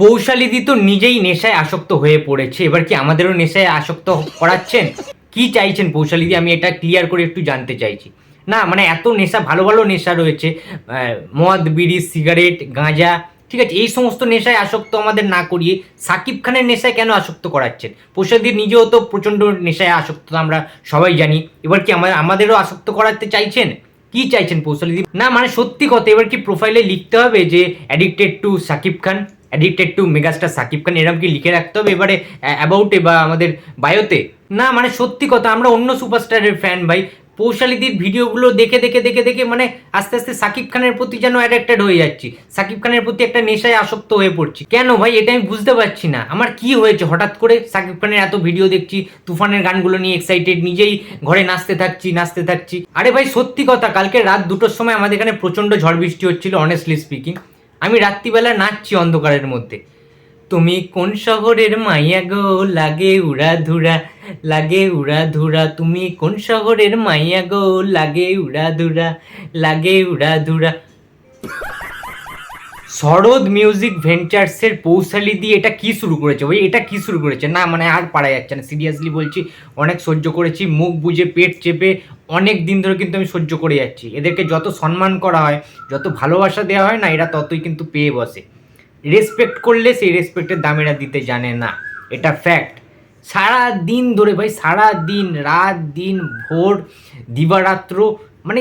পৌশালিদি তো নিজেই নেশায় আসক্ত হয়ে পড়েছে। এবার কি আমাদেরও নেশায় আসক্ত করাচ্ছেন? কি চাইছেন পৌশালিদি? আমি এটা ক্লিয়ার করে একটু জানতে চাইছি। না মানে এত নেশা, ভালো ভালো নেশা রয়েছে মদ, বিড়ি, সিগারেট, গাঁজা, ঠিক আছে, এই সমস্ত নেশায় আসক্ত আমাদের না করিয়ে সাকিব খানের নেশায় কেন আসক্ত করাচ্ছেন? পৌশালিদি নিজেও তো প্রচণ্ড নেশায় আসক্ত আমরা সবাই জানি। এবার কি আমাদের আমাদেরও আসক্ত করাতে চাইছেন? কি চাইছেন পৌশালিদি? না মানে সত্যি কথা, এবার কি প্রোফাইলে লিখতে হবে যে addicted to Shakib Khan? Addicted to megastar Shakib Khan এরকম কি লিখে রাখতে হবে? এবারে অ্যাবাউটে বা আমাদের বায়োতে না মানে সত্যি কথা, আমরা অন্য সুপারস্টারের ফ্যান ভাই। পৌশালিদির ভিডিওগুলো দেখে দেখে দেখে দেখে মানে আস্তে আস্তে সাকিব খানের প্রতি যেন অ্যাডাক্টেড হয়ে যাচ্ছি। সাকিব খানের প্রতি একটা নেশায় আসক্ত হয়ে পড়ছি। কেন ভাই? এটা আমি বুঝতে পারছি না। আমার কি হয়েছে? হঠাৎ করে সাকিব খানের এত ভিডিও দেখছি, তুফানের গানগুলো নিয়ে এক্সাইটেড নিজেই ঘরে নাচতে থাকছি নাচতে থাকছি। আরে ভাই, সত্যি কথা, কালকে রাত দুটোর সময় আমাদের এখানে প্রচণ্ড ঝড় বৃষ্টি হচ্ছিল অনেস্টলি স্পিকিং আমি রাত্রিবেলা নাচছি অন্ধকারের মধ্যে। তুমি কোন শহরের মাইয়া গো? লাগে উড়া ধুরা লাগে উড়া ধুরা তুমি কোন শহরের মাইয়া গো? লাগে উড়া ধুরা লাগে উড়া ধুরা শরৎ মিউজিক ভেঞ্চার্সের পৌশালি দিয়ে এটা কি শুরু করেছে ওই এটা কি শুরু করেছে? না মানে আর পারা যাচ্ছে না। সিরিয়াসলি বলছি, অনেক সহ্য করেছি, মুখ বুঝে পেট চেপে অনেক দিন ধরে কিন্তু আমি সহ্য করে যাচ্ছি। এদেরকে যত সম্মান করা হয়, যত ভালোবাসা দেওয়া হয় না, এরা ততই কিন্তু পেয়ে বসে। রেসপেক্ট করলে সেই রেসপেক্টের দাম এরা দিতে জানে না। এটা ফ্যাক্ট সারা দিন ধরে ভাই সারা দিন রাত দিন, ভোর, দিবারাত্র মানে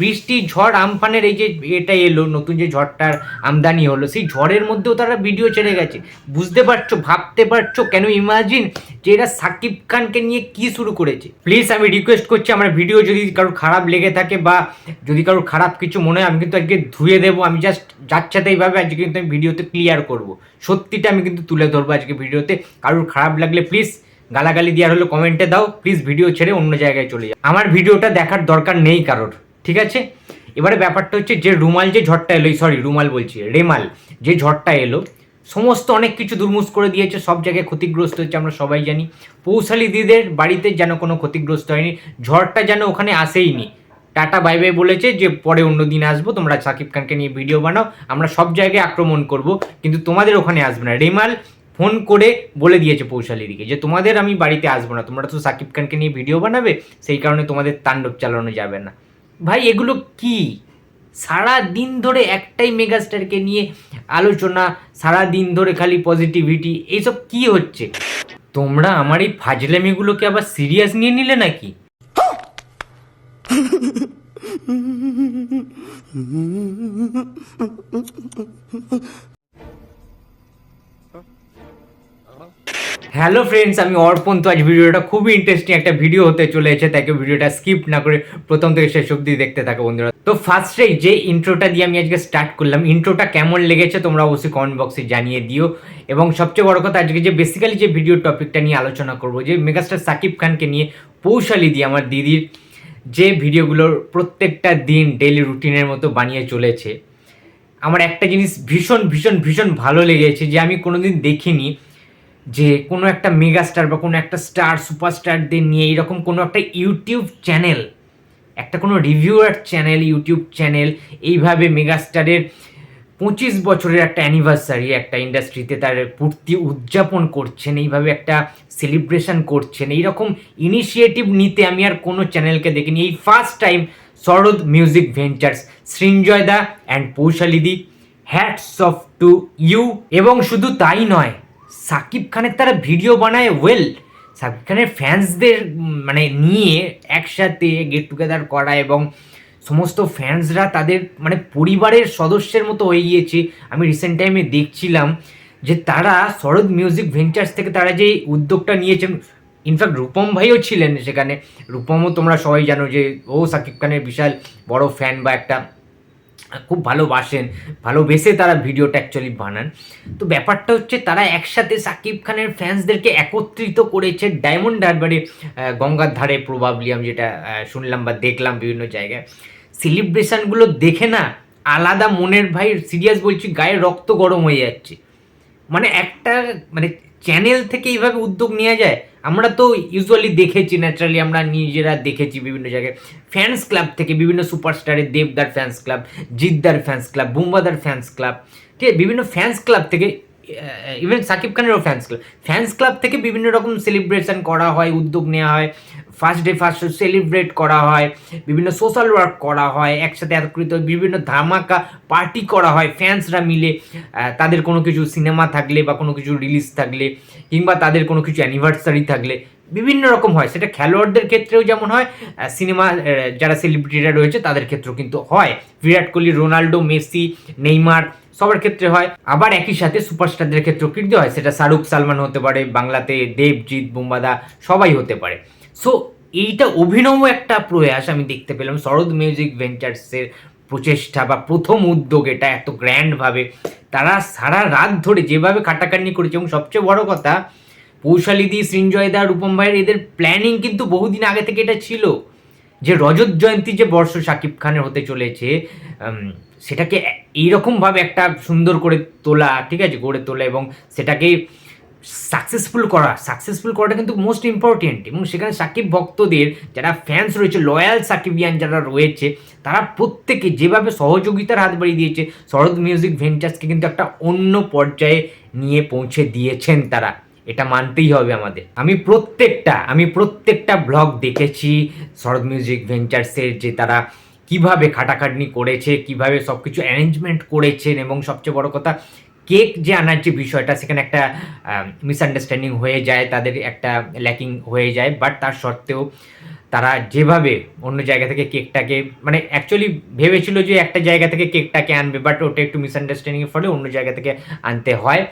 বৃষ্টি, ঝড়, আমফানের এই যে এটা এলো, নতুন যে ঝড়টার আমদানি হলো, সেই ঝড়ের মধ্যেও তারা ভিডিও ছেড়ে গেছে। বুঝতে পারছ, ভাবতে পারছ, কেন ইমাজিন যে এরা সাকিব খানকে নিয়ে কি শুরু করেছে? প্লিজ আমি রিকোয়েস্ট করছি, আমার ভিডিও যদি কারোর খারাপ লেগে থাকে বা যদি কারোর খারাপ কিছু মনে হয়, আমি কিন্তু আজকে ধুয়ে দেবো, আমি জাস্ট যাচ্ছাতে এইভাবে, আজকে কিন্তু আমি ভিডিওতে ক্লিয়ার করব। সত্যিটা আমি কিন্তু তুলে ধরবো আজকে ভিডিওতে কারোর খারাপ লাগলে প্লিজ গালাগালি দেওয়ার হলো কমেন্টে দাও প্লিজ ভিডিও ছেড়ে অন্য জায়গায় চলে যাও। আমার ভিডিওটা দেখার দরকার নেই কারোর। ঠিক আছে? এবারে ব্যাপারটা হচ্ছে যে রুমাল যে ঝড়টা এলো সরি রুমাল বলছি, রেমাল যে ঝড়টা এলো, সমস্ত অনেক কিছু দুর্মুষ করে দিয়েছে, সব জায়গায় ক্ষতিগ্রস্ত হচ্ছে, আমরা সবাই জানি। পৌশালী দিদের বাড়িতে যেন কোনো ক্ষতিগ্রস্ত হয়নি, ঝড়টা যেন ওখানে আসেইনি। টাটা, বাই বাই বলেছে যে পরে অন্য দিন আসব, তোমরা সাকিব খানকে নিয়ে ভিডিও বানাও, আমরা সব জায়গায় আক্রমণ করব, কিন্তু তোমাদের ওখানে আসবে না। রেমাল ফোন করে বলে দিয়েছে পৌশালীদিকে যে, তোমাদের আমি বাড়িতে আসব না, তোমরা তো সাকিব খানকে নিয়ে ভিডিও বানাবে, সেই কারণে তোমাদের তাণ্ডব চালানো যাবে না। ভাই, এগুলো কি? সারা দিন ধরে একটাই মেগাস্টারকে নিয়ে আলোচনা সারা দিন ধরে খালি পজিটিভিটি এইসব কি হচ্ছে? তোমরা আমার এই ফাজলামিগুলোকে আবার সিরিয়াস নিয়ে নিলে নাকি? হ্যালো ফ্রেন্ডস আমি অর্পণ। তো আজ ভিডিওটা খুবই ইন্টারেস্টিং একটা ভিডিও হতে চলেছে তাকে ভিডিওটা স্কিপ না করে প্রথম থেকে শেষ অবধি দেখতে থাকো বন্ধুরা। তো ফার্স্টেই যে ইন্ট্রোটা দিয়ে আমি আজকে স্টার্ট করলাম ইন্ট্রোটা কেমন লেগেছে তোমরা অবশ্যই কমেন্ট বক্সে জানিয়ে দিও। এবং সবচেয়ে বড় কথা, আজকে যে বেসিক্যালি যে ভিডিও টপিকটা নিয়ে আলোচনা করব, যে মেগাস্টার সাকিব খানকে নিয়ে পৌশালি দিয়ে আমার দিদির যে ভিডিওগুলোর প্রত্যেকটা দিন ডেলি রুটিনের মতো বানিয়ে চলেছে। আমার একটা জিনিস ভীষণ ভীষণ ভীষণ ভালো লেগেছে যে আমি কোনোদিন দেখিনি। যে কোনো একটা মেগাস্টার বা কোনো একটা স্টার সুপারস্টারদের নিয়ে এরকম কোনো একটা ইউটিউব চ্যানেল একটা কোনো রিভিউয়ার চ্যানেল ইউটিউব চ্যানেল এইভাবে মেগাস্টারের পঁচিশ বছরের একটা অ্যানিভার্সারি একটা ইন্ডাস্ট্রিতে তার পূর্তি উদযাপন করছেন, এইভাবে একটা সেলিব্রেশন করছেন, এইরকম ইনিশিয়েটিভ নিতে আমি আর কোনো চ্যানেলকে দেখিনি। এই first time Sharad music ventures Srinjoy da and পৌশালিদি hats off to you এবং শুধু তাই নয় সাকিব খানের তারা ভিডিও বানায় ওয়েল সাকিব খানের ফ্যান্সদের মানে নিয়ে একসাথে গেট টুগেদার করা এবং সমস্ত ফ্যান্সরা তাদের মানে পরিবারের সদস্যের মতো হয়ে গিয়েছে। আমি রিসেন্ট টাইমে দেখছিলাম যে তারা শরৎ মিউজিক ভেঞ্চার্স থেকে তারা যে উদ্যোগটা নিয়েছেন ইনফ্যাক্ট রূপম ভাইও ছিলেন সেখানে। রূপমও তোমরা সবাই জানো যে ও সাকিব খানের বিশাল বড় ফ্যান বা একটা খুব ভালোবাসেন, ভালোবেসে তারা ভিডিওটা অ্যাকচুয়ালি বানান। তো ব্যাপারটা হচ্ছে তারা একসাথে সাকিব খানের ফ্যান্সদেরকে একত্রিত করেছে ডায়মন্ড হারবারে গঙ্গার ধারে প্রবাবলি আমি যেটা শুনলাম বা দেখলাম বিভিন্ন জায়গায়। সেলিব্রেশনগুলো দেখে না আলাদা মনের ভাই সিরিয়াস বলছি গায়ে রক্ত গরম হয়ে যাচ্ছে। মানে একটা মানে চ্যানেল থেকে এইভাবে উদ্যোগ নেওয়া যায় আমরা তো ইউজুয়ালি দেখেছি ন্যাচারালি আমরা নিজেরা দেখেছি বিভিন্ন জায়গায়। ফ্যান্স ক্লাব থেকে বিভিন্ন সুপারস্টারের দেবদার ফ্যান্স ক্লাব জিদ্দার ফ্যান্স ক্লাব বুম্বাদার ফ্যান্স ক্লাব ঠিক আছে? বিভিন্ন ফ্যান্স ক্লাব থেকে ইভেন সাকিব খানেরও ফ্যান্স ক্লাব ফ্যান্স ক্লাব থেকে বিভিন্ন রকম সেলিব্রেশন করা হয়, উদ্যোগ নেওয়া হয়। ফার্স্ট ডে ফার্স্ট সেলিব্রেট করা হয়, বিভিন্ন সোশ্যাল ওয়ার্ক করা হয়, একসাথে একত্রিত বিভিন্ন ধামাকা পার্টি করা হয় ফ্যান্সরা মিলে। তাদের কোনো কিছু সিনেমা থাকলে বা কোনো কিছু রিলিজ থাকলে কিংবা তাদের কোনো কিছু অ্যানিভার্সারি থাকলে বিভিন্ন রকম হয়। সেটা খেলোয়াড়দের ক্ষেত্রেও যেমন হয় সিনেমা যারা সেলিব্রিটিরা রয়েছে তাদের ক্ষেত্রেও কিন্তু হয়। Virat Kohli Ronaldo Messi, Neymar সবার ক্ষেত্রে হয়। আবার একই সাথে সুপারস্টারদের ক্ষেত্রেও কিন্তু হয়। সেটা শাহরুখ সালমান হতে পারে, বাংলাতে দেবজিৎ, বুম্বাদা সবাই হতে পারে। সো এইটা অভিনব একটা প্রয়াস আমি দেখতে পেলাম। শরৎ মিউজিক ভেঞ্চার্সের প্রচেষ্টা বা প্রথম উদ্যোগ এটা এত গ্র্যান্ডভাবে। তারা সারা রাত ধরে যেভাবে খাটাখাটনি করেছে এবং সবচেয়ে বড় কথা পৌশালিদি সৃঞ্জয়দা রূপম ভাইয়ের এদের প্ল্যানিং কিন্তু বহুদিন আগে থেকে এটা ছিল। যে রজত জয়ন্তী যে বর্ষ শাকিব খানের হতে চলেছে সেটাকে এইরকমভাবে একটা সুন্দর করে তোলা, ঠিক আছে? গড়ে তোলা এবং সেটাকে সাকসেসফুল করা সাকসেসফুল করাটা কিন্তু মোস্ট ইম্পর্টেন্ট এবং সেখানে সাকিব ভক্তদের যারা ফ্যান্স রয়েছে লয়াল সাকিবিয়ান যারা রয়েছে, তারা প্রত্যেকে যেভাবে সহযোগিতার হাত বাড়িয়ে দিয়েছে, শরৎ মিউজিক ভেঞ্চার্সকে কিন্তু একটা অন্য পর্যায়ে নিয়ে পৌঁছে দিয়েছেন তারা। এটা মানতেই হবে আমাদের। আমি প্রত্যেকটা আমি প্রত্যেকটা ব্লগ দেখেছি শরৎ মিউজিক ভেঞ্চার্সের যে তারা কীভাবে খাটাখাটনি করেছে, কীভাবে সব কিছু অ্যারেঞ্জমেন্ট করেছেন এবং সবচেয়ে বড় কথা কেক যে আনার যে বিষয়টা, সেখানে একটা মিসআন্ডারস্ট্যান্ডিং হয়ে যায়, তাদের একটা ল্যাকিং হয়ে যায় বাট তার সত্ত্বেও তারা যেভাবে অন্য জায়গা থেকে কেকটাকে মানে অ্যাকচুয়ালি ভেবেছিল যে একটা জায়গা থেকে কেকটাকে আনবে বাট ওটা একটু মিসআন্ডারস্ট্যান্ডিংয়ের ফলে অন্য জায়গা থেকে আনতে হয়।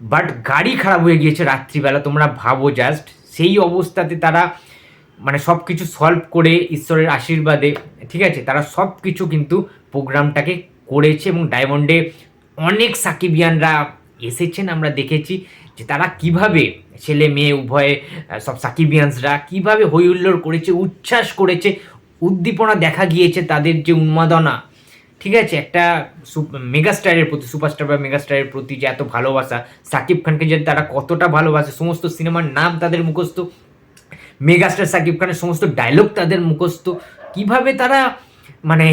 বাট গাড়ি খারাপ হয়ে গিয়েছে রাত্রিবেলা, তোমরা ভাবো জাস্ট সেই অবস্থাতে তারা মানে সব কিছু সলভ করে ঈশ্বরের আশীর্বাদে, ঠিক আছে? তারা সব কিছু কিন্তু প্রোগ্রামটাকে করেছে এবং ডায়মন্ডে অনেক সাকিবিয়ানরা এসেছেন, আমরা দেখেছি যে তারা কীভাবে ছেলে মেয়ে উভয়ে সব সাকিবিয়ানসরা কীভাবে হই হুল্লোড় করেছে, উচ্ছ্বাস করেছে, উদ্দীপনা দেখা গিয়েছে তাদের যে উন্মাদনা। ঠিক আছে, একটা মেগাস্টারের প্রতি, সুপারস্টার বা মেগাস্টারের প্রতি যে এত ভালোবাসা, সাকিব খানকে যে তারা কতটা ভালোবাসে, সমস্ত সিনেমার নাম তাদের মুখস্থ, মেগাস্টার সাকিব খানের সমস্ত ডায়লগ তাদের মুখস্থ, কীভাবে তারা মানে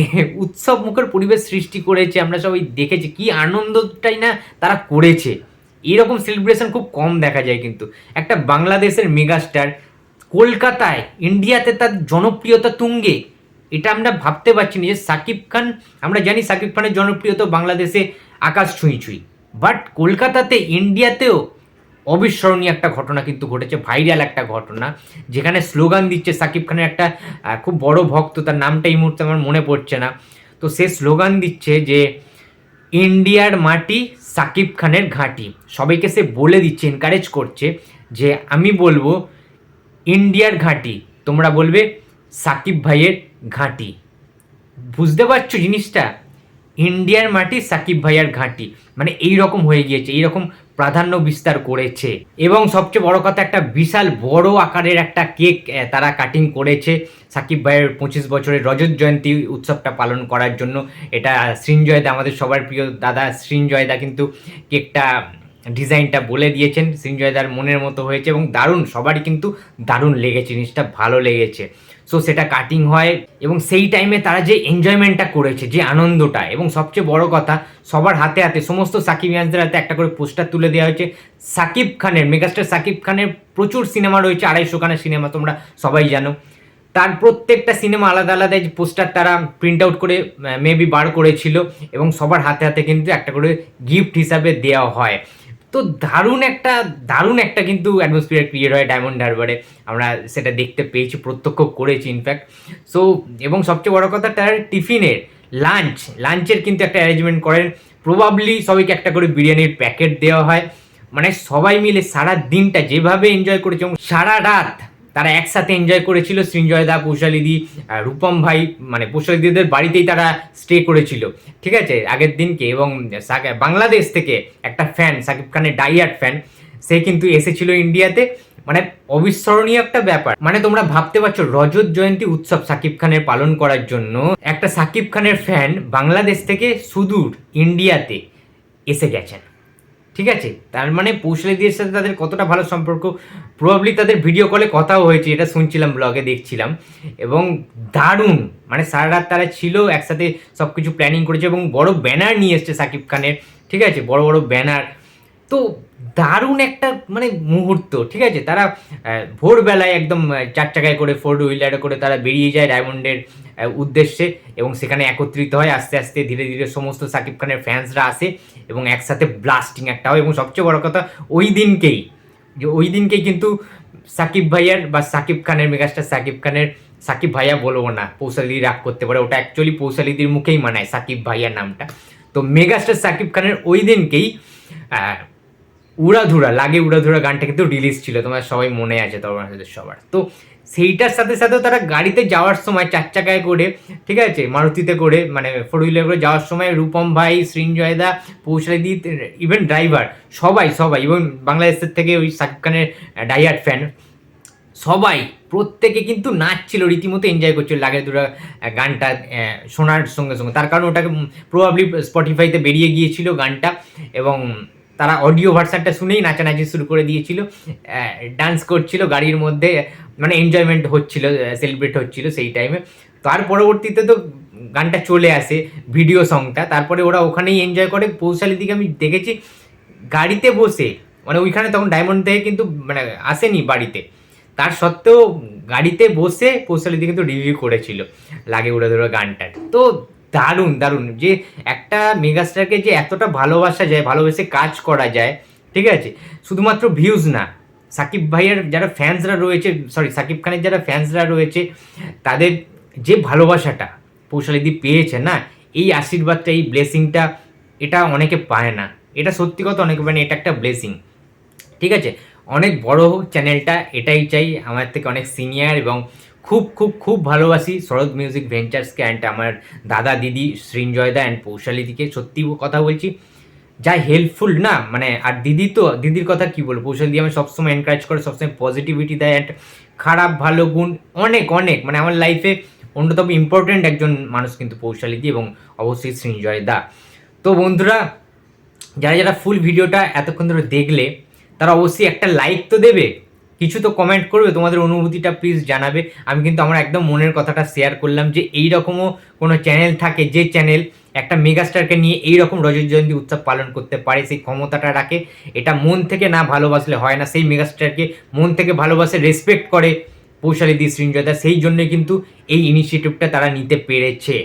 উৎসব মুখের পরিবেশ সৃষ্টি করেছে, আমরা সবাই দেখেছি কি আনন্দটাই না তারা করেছে। এরকম সেলিব্রেশন খুব কম দেখা যায় কিন্তু। একটা বাংলাদেশের মেগাস্টার কলকাতায় ইন্ডিয়াতে তার জনপ্রিয়তা তুঙ্গে। এটা আমরা ভাবতে পারছি না যে সাকিব খান, আমরা জানি সাকিব খানের জনপ্রিয়তা বাংলাদেশে আকাশ ছুঁই ছুঁই। বাট কলকাতাতে ইন্ডিয়াতেও অবিস্মরণীয় একটা ঘটনা কিন্তু ঘটেছে ভাইরাল একটা ঘটনা, যেখানে স্লোগান দিচ্ছে সাকিব খানের একটা খুব বড় ভক্ত, তার নামটা এই মুহূর্তে আমার মনে পড়ছে না। তো সে স্লোগান দিচ্ছে যে, ইন্ডিয়ার মাটি সাকিব খানের ঘাঁটি। সবাইকে সে বলে দিচ্ছে এনকারেজ করছে যে, আমি বলব, ইন্ডিয়ার ঘাঁটি, তোমরা বলবে সাকিব ভাইয়ের ঘাঁটি। বুঝতে পারছ জিনিসটা? ইন্ডিয়ার মাটি সাকিব ভাইয়ার ঘাঁটি। মানে এই রকম হয়ে গিয়েছে, এইরকম প্রাধান্য বিস্তার করেছে। এবং সবচেয়ে বড় কথা, একটা বিশাল বড় আকারের একটা কেক তারা কাটিং করেছে সাকিব ভাইয়ের পঁচিশ বছরের রজত জয়ন্তী উৎসবটা পালন করার জন্য। এটা সৃঞ্জয়দা আমাদের সবার প্রিয় দাদা সৃঞ্জয়দা কিন্তু কেকটা, ডিজাইনটা বলে দিয়েছেন। সৃঞ্জয়দার মনের মতো হয়েছে এবং দারুণ, সবারই কিন্তু দারুণ লেগেছে, জিনিসটা ভালো লেগেছে। সো সেটা কাটিং হয় এবং সেই টাইমে তারা যে এনজয়মেন্টটা করেছে, যে আনন্দটা, এবং সবচেয়ে বড় কথা, সবার হাতে হাতে, সমস্ত সাকিবিয়ানদের হাতে একটা করে পোস্টার তুলে দেওয়া হয়েছে। সাকিব খানের মেগাস্টার সাকিব খানের প্রচুর সিনেমা রয়েছে, আড়াইশো খানের সিনেমা তোমরা সবাই জানো। তার প্রত্যেকটা সিনেমা আলাদা আলাদা পোস্টার তারা প্রিন্ট আউট করে মেবি বার করেছিল, এবং সবার হাতে হাতে কিন্তু একটা করে গিফট হিসাবে দেওয়া হয়। তো দারুণ একটা দারুণ একটা কিন্তু অ্যাটমসফিয়ার ক্রিয়েট হয় ডায়মন্ড হারবারে আমরা সেটা দেখতে পেয়েছি, প্রত্যক্ষ করেছি ইনফ্যাক্ট সো এবং সবচেয়ে বড় কথা তার টিফিনের লাঞ্চ লাঞ্চের কিন্তু একটা অ্যারেঞ্জমেন্ট করেন। প্রবাবলি সবাইকে একটা করে বিরিয়ানির প্যাকেট দেওয়া হয়। মানে সবাই মিলে সারা দিনটা যেভাবে এনজয় করেছে এবং সারা রাত তারা একসাথে এনজয় করেছিল সৃঞ্জয় দা পৌশালিদি রূপম ভাই মানে পৌশালিদিদের বাড়িতেই তারা স্টে করেছিল। ঠিক আছে? আগের দিনকে এবং বাংলাদেশ থেকে একটা ফ্যান সাকিব খানের ডাইয়ার ফ্যান সে কিন্তু এসেছিল ইন্ডিয়াতে। মানে অবিস্মরণীয় একটা ব্যাপার। মানে তোমরা ভাবতে পারছ, রজত জয়ন্তী উৎসব সাকিব খানের পালন করার জন্য একটা সাকিব খানের ফ্যান বাংলাদেশ থেকে সুদূর ইন্ডিয়াতে এসে গেছেন। ঠিক আছে? তার মানে পৌশালীদের সাথে তাদের কতটা ভালো সম্পর্ক? প্রবাবলি তাদের ভিডিও কলে কথাও হয়েছে, এটা শুনছিলাম ব্লগে দেখছিলাম। এবং দারুণ! মানে সারা রাত তারা ছিল, একসাথে সব কিছু প্ল্যানিং করেছে এবং বড় ব্যানার নিয়ে এসছে সাকিব খানের। ঠিক আছে? বড় বড় ব্যানার তো দারুণ একটা মানে মুহূর্ত, ঠিক আছে? তারা ভোরবেলায় একদম চার চাকায় করে ফোর হুইলারে করে তারা বেরিয়ে যায় ডায়মন্ডের উদ্দেশ্যে এবং সেখানে একত্রিত হয়। আস্তে আস্তে ধীরে ধীরে সমস্ত সাকিব খানের ফ্যান্সরা আসে এবং একসাথে ব্লাস্টিং একটা হয়। এবং সবচেয়ে বড় কথা, ওই দিনকেই, যে ওই দিনকেই কিন্তু সাকিব ভাইয়ার বা সাকিব খানের মেগাস্টার সাকিব খানের, সাকিব ভাইয়া বলব না পৌশালি রাগ করতে পারে। ওটা অ্যাকচুয়ালি পৌশালিদির মুখেই মানায়, সাকিব ভাইয়ার নামটা। তো মেগাস্টার সাকিব খানের ওই দিনকেই উড়াধুরা, লাগে উড়াধুরা গানটা কিন্তু রিলিজ ছিল, তোমার সবাই মনে আছে তোমাদের সবার। তো সেইটার সাথে সাথেও তারা গাড়িতে যাওয়ার সময় চার চাকায় করে, ঠিক আছে, মারুতিতে করে মানে ফোর হুইলার করে যাওয়ার সময় রূপম ভাই সৃঞ্জয়দা পৌশালিদি ইভেন ড্রাইভার সবাই সবাই ইভেন বাংলাদেশের থেকে ওই সাকিব খানের ডাইয়ার ফ্যান সবাই, প্রত্যেকে কিন্তু নাচছিল, রীতিমতো এনজয় করছিল লাগে দুরা গানটা শোনার সঙ্গে সঙ্গে। তার কারণ ওটাকে প্রবাবলি স্পটিফাইতে বেরিয়ে গিয়েছিল গানটা, এবং তারা অডিও ভার্সানটা শুনেই নাচানাচি শুরু করে দিয়েছিল। ডান্স করছিল গাড়ির মধ্যে মানে এনজয়মেন্ট হচ্ছিল সেলিব্রেট হচ্ছিল সেই টাইমে তার পরবর্তীতে তো গানটা চলে আসে ভিডিও সংটা তারপরে ওরা ওখানেই এনজয় করে। পৌশালি দিকে আমি দেখেছি, গাড়িতে বসে মানে ওইখানে তখন ডায়মন্ড থেকে কিন্তু মানে আসেনি বাড়িতে। তার সত্ত্বেও গাড়িতে বসে পৌশালিদি কিন্তু রিভিউ করেছিল, লাগে উড়ে ধরে গানটা তো দারুণ দারুণ। যে একটা মেগাস্টারকে যে এতটা ভালোবাসা যায়, ভালোবেসে কাজ করা যায়, ঠিক আছে? শুধুমাত্র ভিউজ না। সাকিব ভাইয়ের যারা ফ্যান্সরা রয়েছে সরি সাকিব খানের যারা ফ্যান্সরা রয়েছে, তাদের যে ভালোবাসাটা পৌশালিদি পেয়েছে না, এই আশীর্বাদটা, এই ব্লেসিংটা এটা অনেকে পায় না। এটা সত্যি কথা, অনেকে পায় না এটা একটা ব্লেসিং ঠিক আছে? অনেক বড় হোক চ্যানেলটা, এটাই চাই। আমার থেকে অনেক সিনিয়র এবং খুব খুব খুব ভালোবাসি শরৎ মিউজিক ভেঞ্চার্সকে অ্যান্ড আমার দাদা, দিদি সৃঞ্জয়দা অ্যান্ড পৌশালিদিকে। সত্যি কথা বলছি, যা হেল্পফুল না মানে আর দিদি তো, দিদির কথা কি বলব? পৌশালি আমার সবসময় এনকারেজ করে, সবসময় পজিটিভিটি দেয় অ্যান্ড খারাপ, ভালো গুণ অনেক অনেক মানে আমার লাইফে অন্যতম ইম্পর্টেন্ট একজন মানুষ কিন্তু পৌশালিদি এবং অবশ্যই সৃঞ্জয় দা তো বন্ধুরা, যারা যারা ফুল ভিডিওটা এতক্ষণ ধরে দেখলে, তারা অবশ্যই একটা লাইক তো দেবে। কিছু তো কমেন্ট করবে, তোমাদের অনুভূতিটা প্লিজ জানাবে। আমি কিন্তু আমার একদম মনের কথাটা শেয়ার করলাম যে এই রকমও কোনো চ্যানেল থাকে যে চ্যানেল একটা মেগাস্টারকে নিয়ে এই রকম রজত জয়ন্তী উৎসব পালন করতে পারে, সেই ক্ষমতাটা রাখে। এটা মন থেকে না ভালোবাসলে হয় না, সেই মেগাস্টারকে মন থেকে ভালোবাসে রেসপেক্ট করে পৌশালিদি সৃঞ্জয়দা সেই জন্যে কিন্তু এই ইনিশিয়েটিভটা তারা নিতে পেরেছে।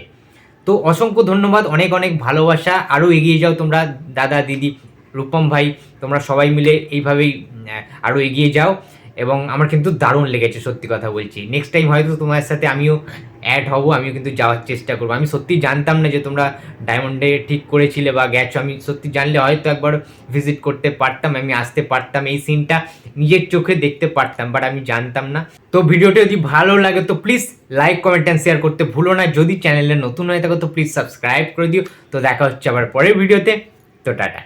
তো অসংখ্য ধন্যবাদ, অনেক অনেক ভালোবাসা। আরও এগিয়ে যাও তোমরা, দাদা, দিদি, রূপম ভাই, তোমরা সবাই মিলে এইভাবেই আরও এগিয়ে যাও। এবং আমার কিন্তু দারুণ লেগেছে, সত্যি কথা বলছি। নেক্সট টাইম হয়তো তোমার সাথে আমিও অ্যাড হব, আমিও কিন্তু যাওয়ার চেষ্টা করব। আমি সত্যি জানতাম না যে তোমরা ডায়মন্ডে ঠিক করেছিলে বা গেছো। আমি সত্যি জানলে হয়তো একবার ভিজিট করতে পারতাম, আমি আসতে পারতাম। এই সিনটা নিজের চোখে দেখতে পারতাম বাট আমি জানতাম না। তো ভিডিওটি যদি ভালো লাগে, তো please like comment and share করতে ভুলো না। যদি চ্যানেলে নতুন হয়ে থাকো, তো প্লিজ সাবস্ক্রাইব করে দিও। তো দেখা হচ্ছে আবার পরের ভিডিওতে। তো টাটা।